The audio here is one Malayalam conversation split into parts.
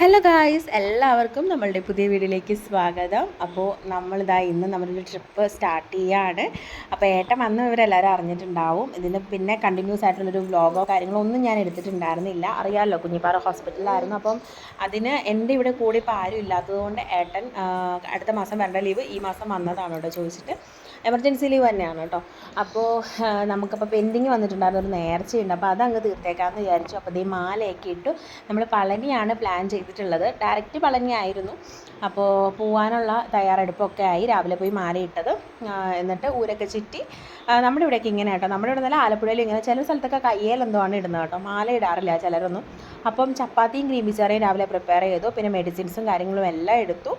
ഹലോ ഗായ്സ് എല്ലാവർക്കും നമ്മളുടെ പുതിയ വീഡിയോയിലേക്ക് സ്വാഗതം. അപ്പോൾ നമ്മളിതാ ഇന്ന് നമ്മളൊരു ട്രിപ്പ് സ്റ്റാർട്ട് ചെയ്യാണ്. അപ്പോൾ ഏട്ടൻ വന്ന് ഇവരെല്ലാവരും അറിഞ്ഞിട്ടുണ്ടാവും. ഇതിന് പിന്നെ കണ്ടിന്യൂസ് ആയിട്ടുള്ളൊരു വ്ളോഗോ കാര്യങ്ങളോ ഒന്നും ഞാൻ എടുത്തിട്ടുണ്ടായിരുന്നില്ല. അറിയാമല്ലോ കുഞ്ഞിപ്പാറ ഹോസ്പിറ്റലിലായിരുന്നു അപ്പം അതിന് എന്റെ ഇവിടെ കൂടി ഇപ്പോൾ ആരും ഇല്ലാത്തതുകൊണ്ട് ഏട്ടൻ അടുത്ത മാസം വരേണ്ട ലീവ് ഈ മാസം വന്നതാണ് ചോദിച്ചിട്ട്. എമർജൻസി ലീവ് തന്നെയാണ് കേട്ടോ അപ്പോൾ നമുക്കപ്പോൾ പെൻഡിങ് വന്നിട്ടുണ്ടായിരുന്നു ഒരു നേർച്ചയുണ്ട്. അപ്പോൾ അതങ്ങ് തീർത്തേക്കാമെന്ന് വിചാരിച്ചു. അപ്പോൾ ഈ മാലയൊക്കെ ഇട്ടു. നമ്മൾ പളനിയാണ് പ്ലാൻ ചെയ്തിട്ടുള്ളത്. ഡയറക്റ്റ് പളനി ആയിരുന്നു. അപ്പോൾ പോകാനുള്ള തയ്യാറെടുപ്പൊക്കെ ആയി. രാവിലെ പോയി മാലയിട്ടത് എന്നിട്ട് ഊരൊക്കെ ചുറ്റി. നമ്മുടെ ഇവിടെയൊക്കെ ഇങ്ങനെ കേട്ടോ നമ്മുടെ ഇവിടെ നല്ല ആലപ്പുഴയിൽ ഇങ്ങനെ ചില സ്ഥലത്തൊക്കെ കയ്യേൽ എന്തോ ആണ് ഇടുന്നത് കേട്ടോ മാല ഇടാറില്ല ചിലരൊന്നും. അപ്പം ചപ്പാത്തിയും ഗ്രീൻ പിച്ചാറയും രാവിലെ പ്രിപ്പയർ ചെയ്തു. പിന്നെ മെഡിസിൻസും കാര്യങ്ങളും എല്ലാം എടുത്തു.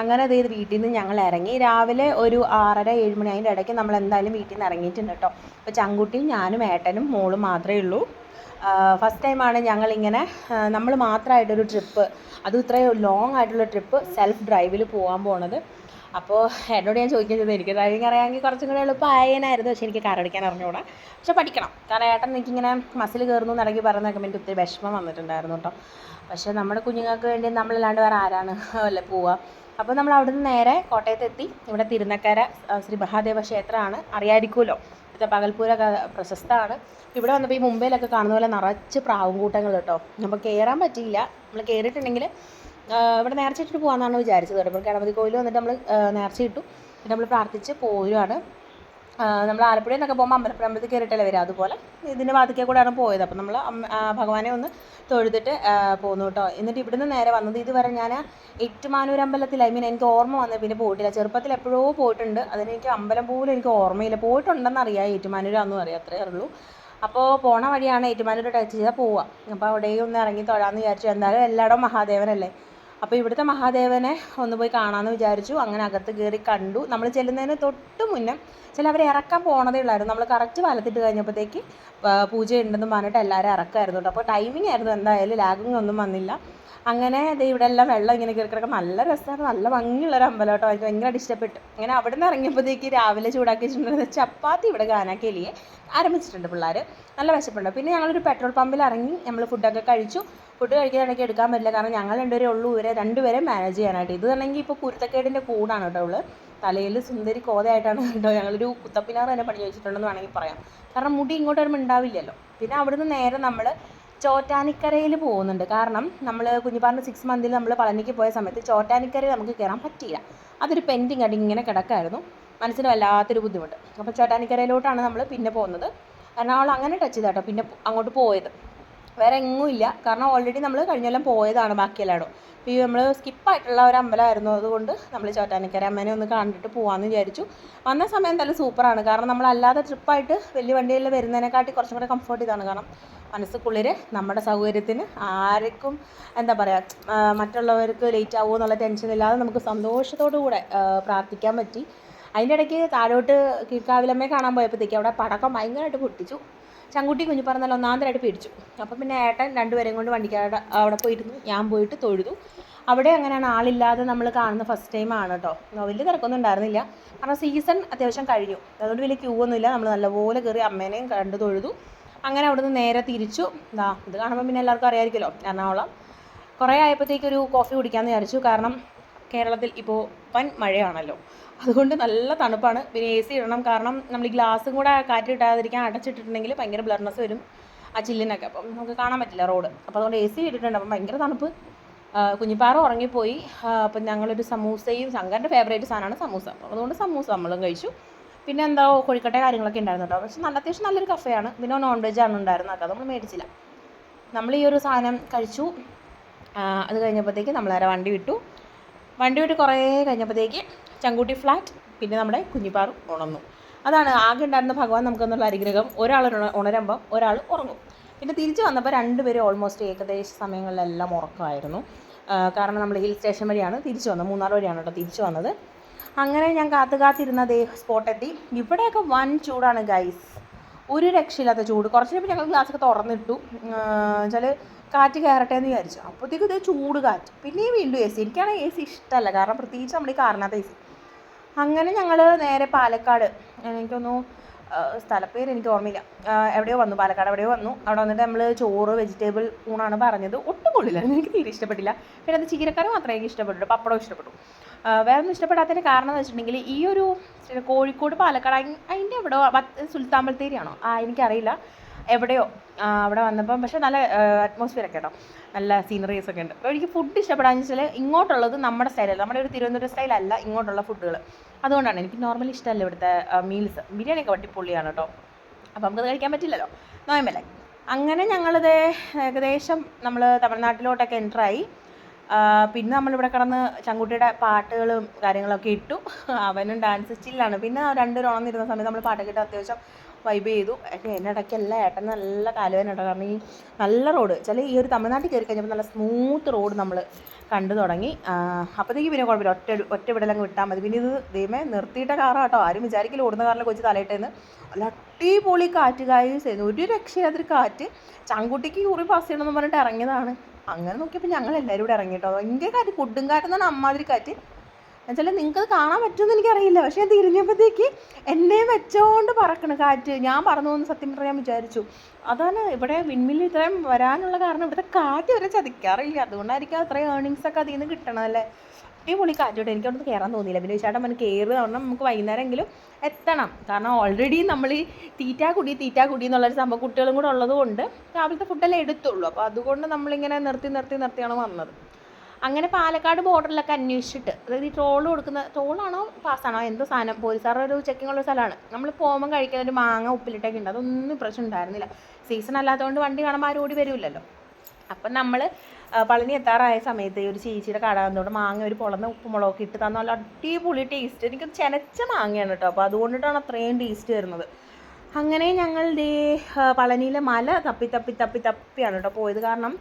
അങ്ങനെ അത് വീട്ടിൽ നിന്ന് ഞങ്ങൾ ഇറങ്ങി. രാവിലെ ഒരു ആറര ഏഴ് മണി അതിന്റെ ഇടയ്ക്ക് നമ്മൾ എന്തായാലും വീട്ടിൽ നിന്ന് ഇറങ്ങിയിട്ടുണ്ട് കേട്ടോ. അപ്പോൾ ചങ്കുട്ടിയും ഞാനും ഏട്ടനും മോളും മാത്രമേ ഉള്ളൂ. ഫസ്റ്റ് ടൈമാണ് ഞങ്ങളിങ്ങനെ നമ്മൾ മാത്രമായിട്ടൊരു ട്രിപ്പ് അതും ഇത്രയും ലോങ് ആയിട്ടുള്ള ട്രിപ്പ് സെൽഫ് ഡ്രൈവിൽ പോകാൻ പോണത്. അപ്പോൾ എന്നോട് ഞാൻ ചോദിക്കുന്നത് എനിക്ക് ഡ്രൈവിംഗ് അറിയാമെങ്കിൽ കുറച്ചും കൂടെ എളുപ്പമായേനായിരുന്നു പക്ഷേ എനിക്ക് കാർ ഓടിക്കാൻ അറിഞ്ഞുകൂടാ പക്ഷെ പഠിക്കണം. കാരണം ഏട്ടൻ എനിക്കിങ്ങനെ മസിൽ കയറുന്നു എന്നിടയ്ക്ക് പറഞ്ഞൊക്കെ എനിക്ക് ഒത്തിരി വിഷമം വന്നിട്ടുണ്ടായിരുന്നു കേട്ടോ. പക്ഷേ നമ്മുടെ കുഞ്ഞുങ്ങൾക്ക് വേണ്ടി നമ്മളല്ലാണ്ട് വേറെ ആരാണ് അല്ലേ പോവുക? അപ്പോൾ നമ്മൾ അവിടുന്ന് നേരെ കോട്ടയത്തെത്തി. ഇവിടെ തിരുനക്കര ശ്രീ മഹാദേവ ക്ഷേത്രമാണ്. അറിയായിരിക്കുമല്ലോ ഇവിടുത്തെ പകൽപ്പൂര ക- പ്രശസ്തമാണ്. ഇവിടെ വന്നപ്പോൾ ഈ മുംബൈയിലൊക്കെ കാണുന്ന പോലെ നിറച്ച് പ്രാവും കൂട്ടങ്ങൾ കേട്ടോ. അപ്പോൾ കയറാൻ പറ്റിയില്ല. നമ്മൾ കയറിയിട്ടുണ്ടെങ്കിൽ ഇവിടെ നേർച്ച ഇട്ടിട്ട് പോകാമെന്നാണ് വിചാരിച്ചത് കേട്ടോ. ഇപ്പോൾ ഗണപതി കോയിൽ വന്നിട്ട് നമ്മൾ നേർച്ച ഇട്ടു. പിന്നെ നമ്മൾ പ്രാർത്ഥിച്ച് പോരുവാണ്. നമ്മൾ ആലപ്പുഴയിൽ നിന്നൊക്കെ പോകുമ്പോൾ അമ്പലപ്പുഴ അമ്പലത്തിൽ കയറിയിട്ടല്ലേ വരിക. അതുപോലെ ഇതിന്റെ വാതിക്കൽ കൂടെയാണ് പോയത്. അപ്പം നമ്മൾ ഭഗവാനെ ഒന്ന് തൊഴുതിട്ട് പോന്നു കേട്ടോ. എന്നിട്ട് ഇവിടുന്ന് നേരെ വന്നത് ഇതുവരെ ഞാൻ ഏറ്റുമാനൂർ അമ്പലത്തിൽ ഐ മീൻ എനിക്ക് ഓർമ്മ വന്നത്. പിന്നെ പോയിട്ടില്ല. ചെറുപ്പത്തിൽ എപ്പോഴോ പോയിട്ടുണ്ട്. അതിനെനിക്ക് അമ്പലം പോലും എനിക്ക് ഓർമ്മയില്ല. പോയിട്ടുണ്ടെന്ന് അറിയാം ഏറ്റുമാനൂരാന്നും അറിയാം. അത്രേ ഉള്ളൂ. അപ്പോൾ പോണ വഴിയാണ് ഏറ്റുമാനൂർ ടച്ച് ചെയ്താൽ പോവുക അപ്പോൾ അവിടെയും ഒന്ന് ഇറങ്ങി തൊഴാമെന്ന് വിചാരിച്ചു. എന്തായാലും എല്ലായിടവും മഹാദേവനല്ലേ. അപ്പോൾ ഇവിടുത്തെ മഹാദേവനെ ഒന്ന് പോയി കാണാമെന്ന് വിചാരിച്ചു. അങ്ങനെ അകത്ത് കയറി കണ്ടു. നമ്മൾ ചെല്ലുന്നതിന് തൊട്ട് മുന്നേ ചില അവർ ഇറക്കാൻ പോണതേ ഉള്ളായിരുന്നു. നമ്മൾ കറക്റ്റ് വലത്തിട്ട് കഴിഞ്ഞപ്പോഴത്തേക്ക് പൂജയുണ്ടെന്ന് പറഞ്ഞിട്ട് എല്ലാവരും ഇറക്കായിരുന്നു കേട്ടോ. അപ്പോൾ ടൈമിംഗ് ആയിരുന്നു എന്തായാലും ലാഗിങ് ഒന്നും വന്നില്ല. അങ്ങനെ ഇവിടെ എല്ലാം വെള്ളം ഇങ്ങനെ കയറി നല്ല രസമാണ് നല്ല ഭംഗിയുള്ളൊരു അമ്പലം കേട്ടോ എനിക്ക് ഭയങ്കരമായിട്ട് ഇഷ്ടപ്പെട്ടു. അങ്ങനെ അവിടെ നിന്ന് ഇറങ്ങിയപ്പോഴത്തേക്ക് രാവിലെ ചൂടാക്കി വെച്ചിട്ടുണ്ടെങ്കിൽ ചപ്പാത്തി ഇവിടെ ഗാനാക്കേലിയെ ആരംഭിച്ചിട്ടുണ്ട് പിള്ളേർ നല്ല വിശപ്പുണ്ട്. പിന്നെ ഞങ്ങളൊരു പെട്രോൾ പമ്പിൽ ഇറങ്ങി നമ്മൾ ഫുഡൊക്കെ കഴിച്ചു. ഫുഡ് കഴിക്കാനൊക്കെ എടുക്കാൻ പറ്റില്ല. കാരണം ഞങ്ങൾ രണ്ടുപേരെ ഉള്ളൂ. ഇവരെ രണ്ടുപേരെ മാനേജ് ചെയ്യാനായിട്ട്. ഇത് ആണെങ്കിൽ ഇപ്പോൾ കുരുത്തക്കേടിന്റെ കൂടാണ് കേട്ടോ ഉള്ളത് തലയിൽ സുന്ദരി കോതയായിട്ടാണ് കേട്ടോ ഞങ്ങളൊരു കുത്തപ്പിനാറ് തന്നെ പണി വെച്ചിട്ടുണ്ടെന്ന് വേണമെങ്കിൽ പറയാം. കാരണം മുടി ഇങ്ങോട്ട് വരുമ്പോൾ ഉണ്ടാവില്ലല്ലോ. പിന്നെ അവിടുന്ന് നേരെ നമ്മൾ ചോറ്റാനിക്കരയിൽ പോകുന്നുണ്ട്. കാരണം നമ്മൾ കുഞ്ഞിപ്പാറിന് സിക്സ് മന്തിൽ നമ്മൾ പളനിക്ക് പോയ സമയത്ത് ചോറ്റാനിക്കരയിൽ നമുക്ക് കയറാൻ പറ്റിയില്ല. അതൊരു പെൻഡിങ് ആയിട്ട് ഇങ്ങനെ കിടക്കായിരുന്നു. മനസ്സിന് വല്ലാത്തൊരു ബുദ്ധിമുട്ട്. അപ്പോൾ ചോറ്റാനിക്കരയിലോട്ടാണ് നമ്മൾ പിന്നെ പോകുന്നത്. എറണാകുളം അങ്ങനെ ടച്ച് ചെയ്താട്ടോ പിന്നെ അങ്ങോട്ട് പോയത്. വേറെ എങ്ങും ഇല്ല. കാരണം ഓൾറെഡി നമ്മൾ കഴിഞ്ഞ കൊല്ലം പോയതാണ് ബാക്കി എല്ലായിടും അപ്പോൾ ഈ നമ്മൾ സ്കിപ്പായിട്ടുള്ള ഒരു അമ്പലമായിരുന്നു. അതുകൊണ്ട് നമ്മൾ ചോറ്റാനിക്കര അമ്മേനെ ഒന്ന് കണ്ടിട്ട് പോകാമെന്ന് വിചാരിച്ചു. വന്ന സമയം എന്തായാലും സൂപ്പറാണ്. കാരണം നമ്മൾ അല്ലാതെ ട്രിപ്പായിട്ട് വലിയ വണ്ടിയിൽ വരുന്നതിനെക്കാട്ടി കുറച്ചും കൂടെ കംഫർട്ട് ഇതാണ്. കാരണം മനസ്സുക്കുള്ളിൽ നമ്മുടെ സൗകര്യത്തിന് ആർക്കും എന്താ പറയുക മറ്റുള്ളവർക്ക് ലേറ്റ് ആവുമോ എന്നുള്ള ടെൻഷൻ ഇല്ലാതെ നമുക്ക് സന്തോഷത്തോടു കൂടെ പ്രാർത്ഥിക്കാൻ പറ്റി. അതിന്റെ ഇടയ്ക്ക് താഴോട്ട് കീഴ്ക്കാവിലമ്മയെ കാണാൻ പോയപ്പോഴത്തേക്ക് അവിടെ പടക്കം ഭയങ്കരമായിട്ട് പൊട്ടിച്ചു. ചങ്കുട്ടി കുഞ്ഞു പറഞ്ഞാൽ ഒന്നാന്തരമായിട്ട് പേടിച്ചു. അപ്പം പിന്നെ ഏട്ടൻ രണ്ടുപേരെയും കൊണ്ട് വണ്ടിക്കാരുടെ അവിടെ പോയിരുന്നു. ഞാൻ പോയിട്ട് തൊഴുതു. അവിടെ അങ്ങനെയാണ് ആളില്ലാതെ നമ്മൾ കാണുന്ന ഫസ്റ്റ് ടൈം ആണ് കേട്ടോ വലിയ തിരക്കൊന്നും ഉണ്ടായിരുന്നില്ല. കാരണം സീസൺ അത്യാവശ്യം കഴിഞ്ഞു. അതുകൊണ്ട് വലിയ ക്യൂ ഒന്നുമില്ല നമ്മൾ നല്ലപോലെ കയറി അമ്മേനെയും കണ്ടു തൊഴുതു. അങ്ങനെ അവിടുന്ന് നേരെ തിരിച്ചു. ഇതാ ഇത് കാണുമ്പോൾ പിന്നെ എല്ലാവർക്കും അറിയാമായിരിക്കുമല്ലോ. എറണാകുളം. കുറേ ആയപ്പോഴത്തേക്കൊരു കോഫി കുടിക്കാമെന്ന് വിചാരിച്ചു. കാരണം കേരളത്തിൽ ഇപ്പോൾ വൻ മഴയാണല്ലോ. അതുകൊണ്ട് നല്ല തണുപ്പാണ്. പിന്നെ എ സി ഇടണം. കാരണം നമ്മൾ ഈ ഗ്ലാസും കൂടെ കാറ്റ് കിട്ടാതിരിക്കാൻ അടച്ചിട്ടിട്ടുണ്ടെങ്കിൽ ഭയങ്കര ബ്ലർനെസ് വരും. ആ ചില്ലിനൊക്കെ. അപ്പം നമുക്ക് കാണാൻ പറ്റില്ല റോഡ്. അപ്പോൾ അതുകൊണ്ട് എ സി ഇട്ടിട്ടുണ്ട്. അപ്പം ഭയങ്കര തണുപ്പ്. കുഞ്ഞിപ്പാറ ഉറങ്ങിപ്പോയി. അപ്പം ഞങ്ങളൊരു സമൂസയും ശങ്കറിന്റെ ഫേവറേറ്റ് സാധനമാണ് സമൂസ. അപ്പം അതുകൊണ്ട് സമൂസ നമ്മളും കഴിച്ചു. പിന്നെ എന്താ കോഴിക്കട്ടെ കാര്യങ്ങളൊക്കെ ഉണ്ടായിരുന്നു കേട്ടോ പക്ഷെ നല്ല അത്യാവശ്യം നല്ലൊരു കഫയാണ്. പിന്നെ നോൺ വെജ് ആണ് ഉണ്ടായിരുന്നത്. അത് നമ്മൾ മേടിച്ചില്ല. നമ്മൾ ഈ ഒരു സാധനം കഴിച്ചു. അത് കഴിഞ്ഞപ്പോഴത്തേക്ക് നമ്മളേറെ വണ്ടി വിട്ടു. വണ്ടി വിട്ട് കുറേ കഴിഞ്ഞപ്പോഴത്തേക്ക് ചങ്കൂട്ടി ഫ്ലാറ്റ് പിന്നെ നമ്മുടെ കുഞ്ഞിപ്പാറ് ഉണർന്നു. അതാണ് ആകെ ഉണ്ടായിരുന്ന ഭഗവാൻ നമുക്കെന്നുള്ള അനുഗ്രഹം. ഒരാൾ ഉണരുമ്പം ഒരാൾ ഉറങ്ങും. പിന്നെ തിരിച്ചു വന്നപ്പോൾ രണ്ടുപേരും ഓൾമോസ്റ്റ് ഏകദേശ സമയങ്ങളിലെല്ലാം ഉറക്കമായിരുന്നു. കാരണം നമ്മൾ ഹിൽ സ്റ്റേഷൻ വഴിയാണ് തിരിച്ചു വന്നത്. മൂന്നാർ വഴിയാണ് കേട്ടോ തിരിച്ചു വന്നത്. അങ്ങനെ ഞാൻ കാത്തു കാത്തിരുന്ന ദേ സ്പോട്ടെത്തി ഇവിടെയൊക്കെ വൻ ചൂടാണ് ഗൈസ് ഒരു രക്ഷയില്ലാത്ത ചൂട്. കുറച്ച് കഴിയുമ്പോൾ ഞങ്ങൾ ഗ്ലാസ്സൊക്കെ തുറന്നിട്ടു. വെച്ചാൽ കാറ്റ് കയറട്ടെ എന്ന് വിചാരിച്ചു. അപ്പോഴത്തേക്കും ഇതേ ചൂട് കാറ്റ്. പിന്നെയും വീണ്ടും എ സി എനിക്കാണെങ്കിൽ എ സി ഇഷ്ടമല്ല. കാരണം പ്രത്യേകിച്ച് നമ്മൾ ഈ കാറിനകത്ത് എ സി അങ്ങനെ ഞങ്ങൾ നേരെ പാലക്കാട്. എനിക്കൊന്നു സ്ഥലപ്പേര് എനിക്ക് ഓർമ്മയില്ല. എവിടെയോ വന്നു. പാലക്കാട് എവിടെയോ വന്നു. അവിടെ വന്നിട്ട് നമ്മൾ ചോറ് വെജിറ്റബിൾ ഊണാണ് പറഞ്ഞത്. ഒട്ടും കൊള്ളില്ലായിരുന്നു. എനിക്ക് തീരെ ഇഷ്ടപ്പെട്ടില്ല. പിന്നെ അത് ചീരക്കറി മാത്രമേ എനിക്ക് ഇഷ്ടപ്പെട്ടുള്ളൂ. പപ്പടം ഇഷ്ടപ്പെട്ടു. വേറെ ഒന്നും ഇഷ്ടപ്പെടാത്തതിന്റെ കാരണം എന്ന് വെച്ചിട്ടുണ്ടെങ്കിൽ ഈ ഒരു കോഴിക്കോട് പാലക്കാട് അതിന്റെ എവിടെ ബത്തേരിയാണോ? ആ എനിക്കറിയില്ല. എവിടെയോ അവിടെ വന്നപ്പം പക്ഷേ നല്ല അറ്റ്മോസ്ഫിയർ ഒക്കെ കേട്ടോ നല്ല സീനറീസ് ഒക്കെ ഉണ്ട്. അപ്പോൾ എനിക്ക് ഫുഡ് ഇഷ്ടപ്പെടാന്ന് വെച്ചാൽ ഇങ്ങോട്ടുള്ളത് നമ്മുടെ സ്റ്റൈലല്ല നമ്മുടെ ഒരു തിരുവനന്തപുരം സ്റ്റൈലല്ല ഇങ്ങോട്ടുള്ള ഫുഡുകൾ അതുകൊണ്ടാണ് എനിക്ക് നോർമലി ഇഷ്ടമല്ല ഇവിടുത്തെ മീൽസ് ബിരിയാണി ബിരിയാണിയൊക്കെ വട്ടിപ്പൊള്ളിയാണ് കേട്ടോ. അപ്പോൾ നമുക്കത് കഴിക്കാൻ പറ്റില്ലല്ലോ. നോയമ്പല്ലേ? അങ്ങനെ ഞങ്ങളിത് ഏകദേശം നമ്മൾ തമിഴ്നാട്ടിലോട്ടൊക്കെ എന്ററായി പിന്നെ നമ്മളിവിടെ കിടന്ന് ചങ്കുട്ടിയുടെ പാട്ടുകളും കാര്യങ്ങളൊക്കെ ഇട്ടു. അവനും ഡാൻസ് സ്റ്റില്ലാണ് പിന്നെ രണ്ടുപേരും ഉണർന്നിരുന്ന സമയത്ത് നമ്മൾ പാട്ടൊക്കെ ഇട്ട് അത്യാവശ്യം വൈബ് ചെയ്തു. എന്നിടയ്ക്കല്ല ഏട്ടൻ നല്ല കാലുവേന കേട്ടോ കാരണം ഈ നല്ല റോഡ് ചില ഈ ഒരു തമിഴ്നാട്ടിൽ കയറി കഴിഞ്ഞപ്പോൾ നല്ല സ്മൂത്ത് റോഡ് നമ്മൾ കണ്ടു തുടങ്ങി. അപ്പോഴത്തേക്ക് പിന്നെ കുഴപ്പമില്ല. ഒറ്റ ഒറ്റ വിടലങ്ങ് വിട്ടാൽ മതി. പിന്നെ ഇത് ദൈവമേ നിർത്തിയിട്ട കാറാട്ടോ ആരും വിചാരിക്കില്ല ഓടുന്ന കാറിലെ കൊച്ചു തലയിട്ടേന്ന്. നല്ല അടിപൊളി കാറ്റ് കായുന്നു ഒരു രക്ഷയില്ലാത്തൊരു കാറ്റ്. ചങ്കുട്ടിക്ക് യൂറി പാസ് ചെയ്യണമെന്ന് പറഞ്ഞിട്ട് ഇറങ്ങിയതാണ്. അങ്ങനെ നോക്കിയപ്പോൾ ഞങ്ങൾ എല്ലാവരും കൂടെ ഇറങ്ങിയിട്ടോ ഭയങ്കര കാറ്റ്. കൊടുങ്കാറ്റെന്നാണ് അമ്മാതിരി കാറ്റ്. എന്നുവെച്ചാൽ നിങ്ങൾക്ക് കാണാൻ പറ്റുമെന്ന് എനിക്കറിയില്ല. പക്ഷേ ഞാൻ തിരിഞ്ഞപ്പോഴത്തേക്ക് എന്നെ വെച്ചോണ്ട് പറക്കണ് കാറ്റ്. ഞാൻ പറന്നു പോകുന്ന സത്യം പറഞ്ഞാൽ ഞാൻ വിചാരിച്ചു. അതാണ് ഇവിടെ വിൻമില്ല് ഇത്രയും വരാനുള്ള കാരണം. ഇവിടുത്തെ കാറ്റ് വരെ ചതിക്കാറില്ല. അതുകൊണ്ടായിരിക്കും അത്രയും ഏർണിങ്സ് ഒക്കെ അതിൽ നിന്ന് കിട്ടണമല്ലേ അടിപൊളി കാറ്റോട്ട് എനിക്ക് അവിടുന്ന് കയറാൻ തോന്നിയില്ല. പിന്നെ ചേട്ടൻ મને കയറുക കാരണം നമുക്ക് വൈകുന്നേരമെങ്കിലും എത്തണം. കാരണം ഓൾറെഡി നമ്മൾ ഈ തീറ്റാ കുടി തീറ്റാ കുടി എന്നുള്ളൊരു സംഭവം കുട്ടികളും കൂടെ ഉള്ളതുകൊണ്ട് രാവിലത്തെ ഫുഡെല്ലാം എടുത്തുള്ളൂ. അപ്പോൾ അതുകൊണ്ട് നമ്മളിങ്ങനെ നിർത്തി നിർത്തി നിർത്തിയാണ് വന്നത്. അങ്ങനെ പാലക്കാട് ബോർഡറിലൊക്കെ അന്വേഷിച്ചിട്ട്. അതായത് ഈ ട്രോൾ കൊടുക്കുന്ന ട്രോളാണോ പാസ്സാണോ എന്തോ സാധനം? പോലീസുകാരുടെ ഒരു ചെക്കിംഗ് ഉള്ള സ്ഥലമാണ്. നമ്മൾ പോകുമ്പോൾ കഴിക്കുന്ന ഒരു മാങ്ങ ഉപ്പിലിട്ടൊക്കെ ഉണ്ട്. അതൊന്നും പ്രശ്നം ഉണ്ടായിരുന്നില്ല. സീസൺ അല്ലാത്തതുകൊണ്ട് വണ്ടി കാണുമ്പോൾ ആരും ഓടി വരുമല്ലോ അപ്പം നമ്മൾ പളനി എത്താറായ സമയത്ത് ഒരു ചേച്ചിയുടെ കട വന്നോണ്ട് മാങ്ങ ഒരു പൊളന്ന ഉപ്പുമുളകൊക്കെ ഇട്ട് തന്ന നല്ല അടിപൊളി ടേസ്റ്റ് എനിക്ക് ചെനച്ച മാങ്ങയാണ് കേട്ടോ. അപ്പോൾ അതുകൊണ്ടിട്ടാണ് അത്രയും ടേസ്റ്റ് വരുന്നത്. അങ്ങനെ ഞങ്ങൾ ദേ പളനിയിലെ മല തപ്പി തപ്പി തപ്പി തപ്പിയാണ് കേട്ടോ പോയത്. കാരണം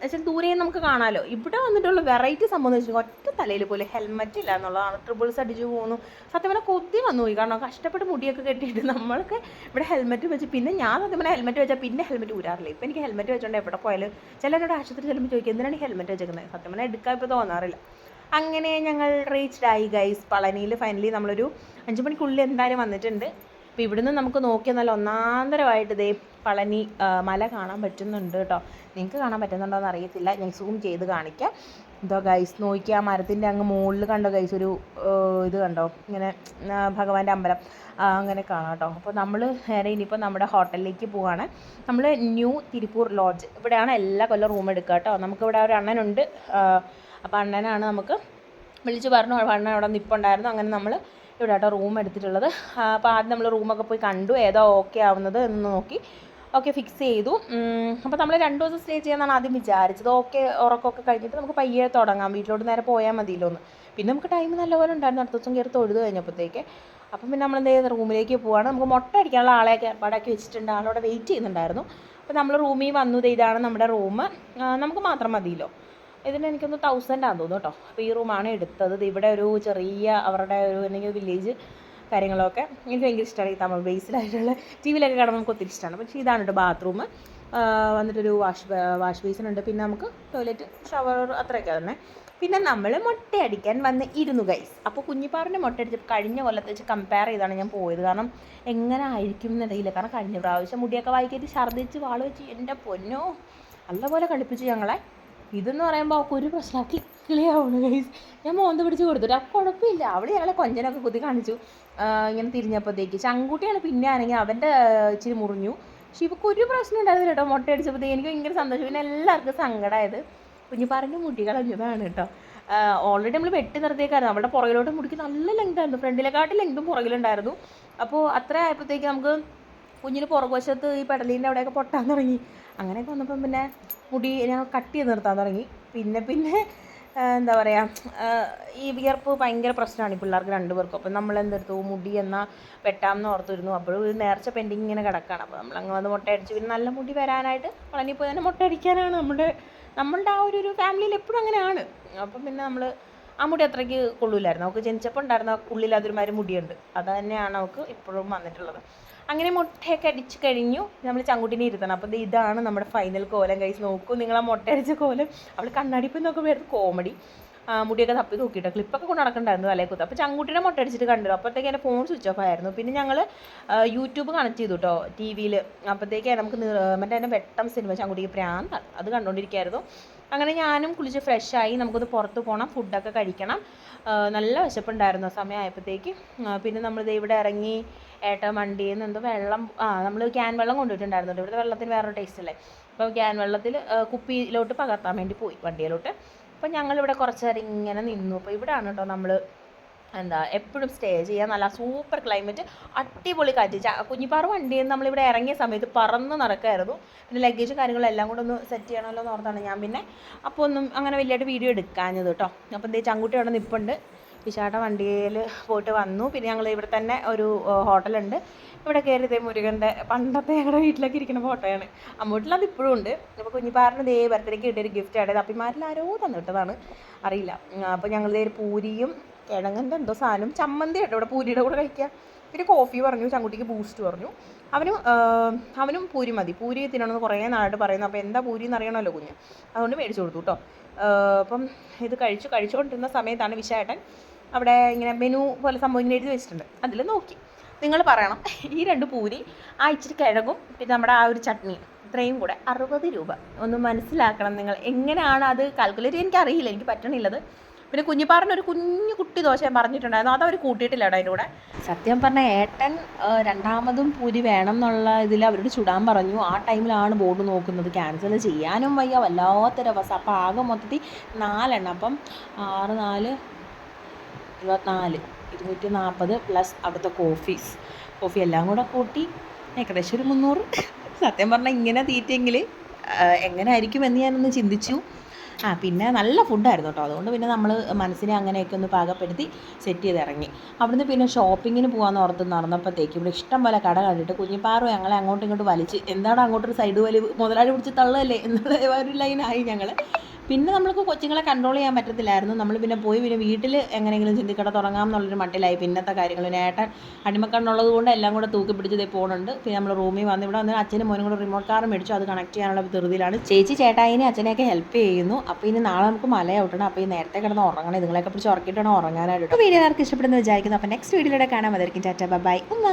വെച്ചാൽ ദൂരെ നമുക്ക് കാണാമല്ലോ ഇവിടെ വന്നിട്ടുള്ള വെറൈറ്റി സംഭവം എന്ന് ഒറ്റ തലയിൽ പോലും ഹെൽമറ്റ് ഇല്ല എന്നുള്ളതാണ്. ട്രിപ്പിൾസ് അടിച്ചു പോകുന്നു സത്യം പറഞ്ഞാൽ കൊതി വന്നു പോയി. കാരണം കഷ്ടപ്പെട്ട് മുടിയൊക്കെ കെട്ടിയിട്ട് നമ്മൾക്ക് ഇവിടെ ഹെൽമെറ്റ് വെച്ച് പിന്നെ ഞാൻ സത്യം പറഞ്ഞാൽ ഹെൽമെറ്റ് വെച്ചാൽ പിന്നെ ഹെൽമെറ്റ് ഊരാറില്ല. ഇപ്പം എനിക്ക് ഹെൽമെറ്റ് വെച്ചോണ്ട് എവിടെ പോയാലും ചിലരോട് ആശുപത്രി ചെല്ലുമ്പോൾ ചോദിക്കും എന്തിനാണ് ഹെൽമെറ്റ് വെച്ചേക്കുന്നത്? സത്യം പറഞ്ഞാൽ എടുക്കാൻ ഇപ്പോൾ തോന്നാറില്ല. അങ്ങനെ ഞങ്ങൾ റീച്ച്ഡ് ആയി ഗൈസ് പളനിയിൽ ഫൈനലി നമ്മളൊരു അഞ്ച് മണിക്കുള്ളിൽ എന്തായാലും വന്നിട്ടുണ്ട്. അപ്പോൾ ഇവിടുന്ന് നമുക്ക് നോക്കിയാൽ നല്ല ഒന്നാന്തരമായിട്ട് ദേ പളനി മല കാണാൻ പറ്റുന്നുണ്ട് കേട്ടോ നിങ്ങൾക്ക് കാണാൻ പറ്റുന്നുണ്ടോ എന്ന് അറിയത്തില്ല. ഞാൻ സൂം ചെയ്ത് കാണിക്കാം. എന്തോ ഗൈസ് നോക്കിയാൽ മരത്തിന്റെ അങ്ങ് മുകളിൽ കണ്ടോ ഗൈസ് ഒരു ഇത് കണ്ടോ? ഇങ്ങനെ ഭഗവാന്റെ അമ്പലം. അങ്ങനെ കാണാം കേട്ടോ അപ്പോൾ നമ്മൾ നേരെ ഇനിയിപ്പോൾ നമ്മുടെ ഹോട്ടലിലേക്ക് പോവാണ്. നമ്മൾ ന്യൂ തിരുപ്പൂർ ലോഡ്ജ് ഇവിടെയാണ് എല്ലാ കൊല്ലം റൂം എടുക്കുക കേട്ടോ നമുക്കിവിടെ ഒരു അണ്ണനുണ്ട്. അപ്പോൾ അണ്ണനാണ് നമുക്ക് വിളിച്ച് പറഞ്ഞു അണ്ണൻ അവിടെ നിൽപ്പുണ്ടായിരുന്നു അങ്ങനെ നമ്മൾ ഇവിടെ കേട്ടോ റൂം എടുത്തിട്ടുള്ളത്. അപ്പോൾ ആദ്യം നമ്മൾ റൂമൊക്കെ പോയി കണ്ടു ഏതാ ഓക്കെ ആവുന്നത് എന്ന് നോക്കി. ഓക്കെ ഫിക്സ് ചെയ്തു. അപ്പോൾ നമ്മൾ രണ്ട് ദിവസം സ്റ്റേ ചെയ്യാമെന്നാണ് ആദ്യം വിചാരിച്ചത്. ഓക്കെ ഉറക്കമൊക്കെ കഴിഞ്ഞിട്ട് നമുക്ക് പയ്യെ തുടങ്ങാം. വീട്ടിലോട്ട് നേരെ പോയാൽ മതിയല്ലോ എന്ന്. പിന്നെ നമുക്ക് ടൈം നല്ലപോലെ ഉണ്ടായിരുന്നു. അടുത്ത ദിവസം കയറി തൊഴുത് കഴിഞ്ഞപ്പോഴത്തേക്ക്. അപ്പം പിന്നെ നമ്മൾ എന്ത് ചെയ്യുന്നത് റൂമിലേക്ക് പോവാണ്. നമുക്ക് മുട്ട അടിക്കാനുള്ള ആളെയൊക്കെ ഏർപ്പാടാക്കി വെച്ചിട്ടുണ്ട്. ആളോടെ വെയിറ്റ് ചെയ്യുന്നുണ്ടായിരുന്നു. അപ്പോൾ നമ്മൾ റൂമിൽ വന്നു. ഇതാണ് നമ്മുടെ റൂം. നമുക്ക് മാത്രം മതിയല്ലോ. ഇതിന് എനിക്കൊന്ന് തൗസൻഡ് ആണെന്ന് തോന്നുന്നു കേട്ടോ. അപ്പോൾ ഈ റൂമാണ് എടുത്തത്. ഇവിടെ ഒരു ചെറിയ അവരുടെ ഒരു എന്തെങ്കിലും വില്ലേജ് കാര്യങ്ങളൊക്കെ എനിക്ക് ഭയങ്കര ഇഷ്ടമാണ് ഈ തമിഴ് ബേസിലായിട്ടുള്ള ടി വിയിലൊക്കെ കാണുമ്പോൾ നമുക്ക് ഒത്തിരി ഇഷ്ടമാണ് പക്ഷേ ഇതാണ് കേട്ടോ ബാത്റൂം വന്നിട്ടൊരു വാഷ് വാഷ് ബേസിൻ ഉണ്ട്. പിന്നെ നമുക്ക് ടോയ്ലറ്റ് ഷവർ അത്രയൊക്കെ തന്നെ. പിന്നെ നമ്മൾ മുട്ടയടിക്കാൻ വന്ന് ഇരുന്നു ഗൈസ് അപ്പോൾ കുഞ്ഞിപ്പാറിന്റെ മുട്ടയടിച്ചപ്പോൾ കഴിഞ്ഞ കൊല്ലത്തെ വെച്ച് കമ്പയർ ചെയ്താണ് ഞാൻ പോയത്. കാരണം എങ്ങനെ ആയിരിക്കും എന്നറിയില്ല. കാരണം കഴിഞ്ഞ പ്രാവശ്യം മുടിയൊക്കെ വായിക്കേറ്റ് ഛർദ്ദിച്ച് വാൾ വെച്ച് എന്റെ പൊന്നോ നല്ലപോലെ കളിപ്പിച്ചു ഞങ്ങളെ. ഇതെന്ന് പറയുമ്പോൾ അവൾക്ക് ഒരു പ്രശ്നമാക്കി കിളിയാവുന്നു ഗൈസ് ഞാൻ മോന്ത് പിടിച്ച് കൊടുത്തു. അപ്പോൾ കുഴപ്പമില്ല അവിടെ ഞങ്ങളെ കൊഞ്ചനൊക്കെ കുത്തി കാണിച്ചു. ഇങ്ങനെ തിരിഞ്ഞപ്പോഴത്തേക്ക് ചങ്കുട്ടിയാണ് പിന്നെ ആണെങ്കിൽ അവന്റെ ഇച്ചിരി മുറിഞ്ഞു. പക്ഷെ ഇവൾക്ക് ഒരു പ്രശ്നം ഉണ്ടായിരുന്നില്ല കേട്ടോ. മുട്ട അടിച്ചപ്പോഴത്തേക്ക് എനിക്ക് ഭയങ്കര സന്തോഷം. പിന്നെ എല്ലാവർക്കും സങ്കടമായത് പറഞ്ഞു മുടി കളഞ്ഞതാണ് കേട്ടോ. ഓൾറെഡി നമ്മൾ വെട്ടി നിർത്തിയേക്കായിരുന്നു. നമ്മുടെ പുറകിലോട്ട് മുടിക്ക് നല്ല ലെങ്ത് ആയിരുന്നു. ഫ്രണ്ടിലെക്കാട്ടി ലെങ്തും പുറകിലുണ്ടായിരുന്നു. അപ്പോൾ അത്ര ആയപ്പോഴത്തേക്ക് നമുക്ക് കുഞ്ഞിന് പുറകുവശത്ത് ഈ പെടലീന്റെ അവിടെയൊക്കെ പൊട്ടാൻ തുടങ്ങി. അങ്ങനെയൊക്കെ വന്നപ്പം പിന്നെ മുടി ഞാൻ കട്ട് ചെയ്ത് നിർത്താൻ തുടങ്ങി. പിന്നെ പിന്നെ എന്താ പറയുക ഈ വിയർപ്പ് ഭയങ്കര പ്രശ്നമാണ് ഈ പിള്ളേർക്ക് രണ്ടുപേർക്കും. അപ്പം നമ്മൾ എന്തെടുത്തു മുടി എന്നാൽ വെട്ടാമെന്ന് ഓർത്തിരുന്നു. അപ്പോഴും ഒരു നേർച്ച പെൻഡിങ് ഇങ്ങനെ കിടക്കുകയാണ് അപ്പോൾ നമ്മൾ അങ്ങ് വന്ന് മുട്ടയടിച്ച് പിന്നെ നല്ല മുടി വരാനായിട്ട് പളനി പോയി തന്നെ മുട്ടയടിക്കാനാണ് നമ്മുടെ നമ്മളുടെ ആ ഒരു ഫാമിലിയിൽ എപ്പോഴും അങ്ങനെയാണ്. അപ്പം പിന്നെ നമ്മൾ ആ മുടി അത്രയ്ക്ക് കൊള്ളൂലായിരുന്നു. അവൾക്ക് ജനിച്ചപ്പോൾ ഉണ്ടായിരുന്ന ഉള്ളിലതൊരുമാതിരി മുടിയുണ്ട്. അത് തന്നെയാണ് അവൾക്ക് ഇപ്പോഴും വന്നിട്ടുള്ളത്. അങ്ങനെ മുട്ടയൊക്കെ അടിച്ച് കഴിഞ്ഞു. നമ്മൾ ചങ്കുട്ടിനെ ഇരുത്തണം. അപ്പോൾ ഇതാണ് നമ്മുടെ ഫൈനൽ കോലം കൈസ് നോക്കൂ നിങ്ങൾ ആ മുട്ട അടിച്ച കോലം. അവൾ കണ്ണടിപ്പ് നോക്കുമ്പോൾ എടുത്ത് കോമഡി മുടിയൊക്കെ തപ്പി നോക്കിയിട്ടോ ക്ലിപ്പൊക്കെ കൊണ്ട് നടക്കണ്ടായിരുന്നു തലേ കുത്ത്. അപ്പോൾ ചങ്കുട്ടിനെ മുട്ട അടിച്ചിട്ട് കണ്ടു. അപ്പോഴത്തേക്ക് എന്റെ ഫോൺ സ്വിച്ച് ഓഫ് ആയിരുന്നു. പിന്നെ ഞങ്ങൾ യൂട്യൂബ് കണക്ട് ചെയ്തു കേട്ടോ ടി വിയിൽ അപ്പോഴത്തേക്ക് നമുക്ക് മറ്റേ എന്റെ വെട്ടം സിനിമ ചങ്കുട്ടിക്ക് പ്രാന്താണ് അത് കണ്ടുകൊണ്ടിരിക്കുകയായിരുന്നു അങ്ങനെ ഞാനും കുളിച്ച് ഫ്രഷായി നമുക്കൊന്ന് പുറത്ത് പോകണം ഫുഡൊക്കെ കഴിക്കണം. നല്ല വിശപ്പുണ്ടായിരുന്നു സമയമായപ്പോഴത്തേക്ക് പിന്നെ നമ്മൾ ഇവിടെ ഇറങ്ങി ഏട്ട വണ്ടിയിൽ നിന്ന് എന്തോ വെള്ളം ആ നമ്മൾ ക്യാൻ വെള്ളം കൊണ്ടുപോയിട്ടുണ്ടായിരുന്നു ഇവിടുത്തെ വെള്ളത്തിന് വേറൊരു ടേസ്റ്റ് അല്ലേ? അപ്പോൾ ക്യാൻ വെള്ളത്തിൽ കുപ്പിയിലോട്ട് പകർത്താൻ വേണ്ടി പോയി വണ്ടിയിലോട്ട്. അപ്പോൾ ഞങ്ങളിവിടെ കുറച്ച് നേരം ഇങ്ങനെ നിന്നു. അപ്പോൾ ഇവിടെയാണ് കേട്ടോ നമ്മൾ എന്താ എപ്പോഴും സ്റ്റേ ചെയ്യാൻ നല്ല സൂപ്പർ ക്ലൈമറ്റ് അടിപൊളി കാറ്റ്. കുഞ്ഞിപ്പാറ വണ്ടിയിൽ നമ്മളിവിടെ ഇറങ്ങിയ സമയത്ത് പറന്ന് നടക്കായിരുന്നു. പിന്നെ ലഗേജ് കാര്യങ്ങളും എല്ലാം കൂടെ ഒന്ന് സെറ്റ് ചെയ്യണമല്ലോ എന്ന് ഓർത്താണ് ഞാൻ പിന്നെ അപ്പോൾ ഒന്നും അങ്ങനെ വലിയതായിട്ട് വീഡിയോ എടുക്കാഞ്ഞത് കേട്ടോ. അപ്പോൾ എന്തേ ചങ്കുട്ടി അവിടെ നിൽപ്പുണ്ട് വിശാട്ട വണ്ടിയിൽ പോയിട്ട് വന്നു. പിന്നെ ഞങ്ങൾ ഇവിടെ തന്നെ ഒരു ഹോട്ടലുണ്ട്. ഇവിടെ കയറി ദേ മുരുകന്റെ പണ്ടത്തെ ഞങ്ങളുടെ വീട്ടിലൊക്കെ ഇരിക്കുന്ന ഫോട്ടോയാണ്. അമ്മൂട്ടിൽ അത് ഇപ്പോഴും ഉണ്ട്. അപ്പോൾ കുഞ്ഞിപ്പാറിന് ദേ ബർത്ത്ഡേക്ക് കിട്ടിയൊരു ഗിഫ്റ്റ് ആയത് അപ്പിമാരിൽ ആരോ തന്നിട്ടതാണ്. അറിയില്ല. അപ്പോൾ ഞങ്ങൾ ദേ പൂരിയും കിഴങ്ങന്റെ എന്തോ സാധനം. ചമ്മന്തി കേട്ടോ ഇവിടെ പൂരിയുടെ കൂടെ കഴിക്കുക പിന്നെ കോഫി പറഞ്ഞു ചങ്കുട്ടിക്ക് ബൂസ്റ്റ് പറഞ്ഞു. അവനും അവനും പൂരി മതി. പൂരി തിന്നണമെന്ന് കുറേ നാളായിട്ട് പറയുന്നു. അപ്പോൾ എന്താ പൂരി എന്ന് അറിയണമല്ലോ കുഞ്ഞ്. അതുകൊണ്ട് മേടിച്ചു കൊടുത്തു കേട്ടോ. അപ്പം ഇത് കഴിച്ചു കഴിച്ചുകൊണ്ടിരുന്ന സമയത്താണ് വിശാട്ടൻ അവിടെ ഇങ്ങനെ മെനു പോലെ സംഭവം ഇങ്ങനെ എഴുതി വെച്ചിട്ടുണ്ട്. അതിൽ നോക്കി. നിങ്ങൾ പറയണം ഈ രണ്ട് പൂരി ആ ഇച്ചിരി കിഴങ്ങും പിന്നെ നമ്മുടെ ആ ഒരു ചട്നിയും ഇത്രയും കൂടെ അറുപത് രൂപ. ഒന്ന് മനസ്സിലാക്കണം നിങ്ങൾ. എങ്ങനെയാണ് അത് കാൽക്കുലേറ്റ് എനിക്കറിയില്ല. എനിക്ക് പറ്റണില്ലത്. പിന്നെ കുഞ്ഞിപ്പാറിന് ഒരു കുഞ്ഞു കുട്ടി ദോശ ഞാൻ പറഞ്ഞിട്ടുണ്ടായിരുന്നു. അതവർ കൂട്ടിയിട്ടില്ല കേട്ടോ അതിന്റെ കൂടെ സത്യം പറഞ്ഞ ഏട്ടൻ രണ്ടാമതും പൂരി വേണം എന്നുള്ള ഇതിൽ അവരോട് ചുടാൻ പറഞ്ഞു. ആ ടൈമിലാണ് ബോർഡ് നോക്കുന്നത്. ക്യാൻസൽ ചെയ്യാനും വയ്യ. വല്ലാത്തൊരവസ്ഥ അപ്പോൾ ആകെ മൊത്തത്തിൽ നാലെണ്ണം. അപ്പം ആറ് നാല് ഇരുപത്തിനാല് ഇരുന്നൂറ്റി നാൽപ്പത് പ്ലസ് അവിടുത്തെ കോഫീസ്. കോഫി എല്ലാം കൂടെ കൂട്ടി ഏകദേശം ഒരു മുന്നൂറ്. സത്യം പറഞ്ഞാൽ ഇങ്ങനെ തീറ്റെങ്കിൽ എങ്ങനെ ആയിരിക്കും എന്ന് ഞാനൊന്ന് ചിന്തിച്ചു. ആ പിന്നെ നല്ല ഫുഡായിരുന്നു കേട്ടോ അതുകൊണ്ട് പിന്നെ നമ്മൾ മനസ്സിനെ അങ്ങനെയൊക്കെ ഒന്ന് പാകപ്പെടുത്തി സെറ്റ് ചെയ്ത് ഇറങ്ങി. അവിടുന്ന് പിന്നെ ഷോപ്പിങ്ങിന് പോകാമെന്ന് ഓർത്ത് നടന്നപ്പോഴത്തേക്ക് ഇവിടെ ഇഷ്ടം പോലെ കട കണ്ടിട്ട് കുഞ്ഞിപ്പാറു ഞങ്ങളെ അങ്ങോട്ടും ഇങ്ങോട്ടും വലിച്ച് എന്താണ് അങ്ങോട്ടൊരു സൈഡ് വലി മുതലാളി പിടിച്ച് തള്ളല്ലേ? എന്നുള്ള ഒരു ലൈനായി ഞങ്ങൾ പിന്നെ നമ്മൾക്ക് കൊച്ചുങ്ങളെ കൺട്രോൾ ചെയ്യാൻ പറ്റത്തില്ലായിരുന്നു. നമ്മൾ പിന്നെ പോയി പിന്നെ വീട്ടിൽ എങ്ങനെയെങ്കിലും ചിന്തിക്കട തുടങ്ങാം എന്നുള്ളൊരു മട്ടിലായി. പിന്നത്തെ കാര്യങ്ങൾ. ഏട്ടൻ അടിമക്കണ്ണുള്ളത് കൊണ്ട് എല്ലാം കൂടെ തൂക്കി പിടിച്ച് ഇതേ പോകുന്നുണ്ട് പിന്നെ നമ്മൾ റൂമിൽ വന്ന് ഇവിടെ വന്ന് അച്ഛനും മോനും കൂടെ റിമോട്ട് കാർ മേടിച്ചു. അത് കണക്ട് ചെയ്യാനുള്ള ധൃതിയിലാണ്. ചേച്ചി ചേട്ടായിനെ അച്ഛനെയൊക്കെ ഹെൽപ്പ് ചെയ്യുന്നു. അപ്പോൾ ഇനി നാളെ നമുക്ക് മല ഔട്ടണം അപ്പോൾ ഈ നേരത്തെ കിടന്ന് ഉറങ്ങണം. ഇതുങ്ങളെയൊക്കെ പിടിച്ച് ഉറക്കിയിട്ടാണ് ഉറങ്ങാനായിട്ട്. വീഡിയോ ആർക്ക് ഇഷ്ടപ്പെടുന്നു വിചാരിക്കുന്നു. അപ്പോൾ നെക്സ്റ്റ് വീഡിയോയിലൂടെ കാണാൻ മതിയായിരിക്കും ചാറ്റ ബൈ. ഉമ്മ.